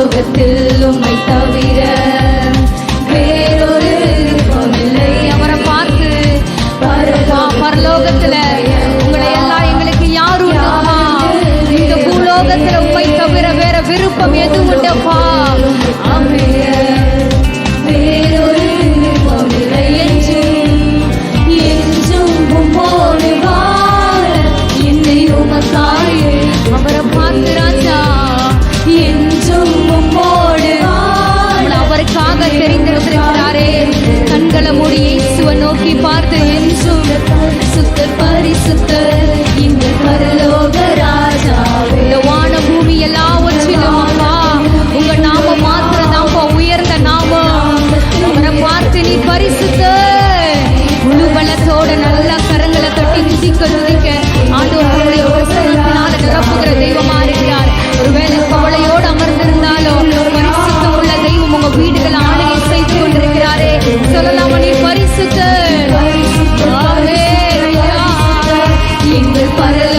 உலோகத்தில் உம்மை தவிர வேறொரு விருப்பமில்லை அவரை பார்த்து பரலோகத்துல உங்களை எல்லாம் எங்களுக்கு யாரும் இந்த பூலோகத்துல உண்மை தவிர வேற விருப்பம் எது super party, super party, super party. பரல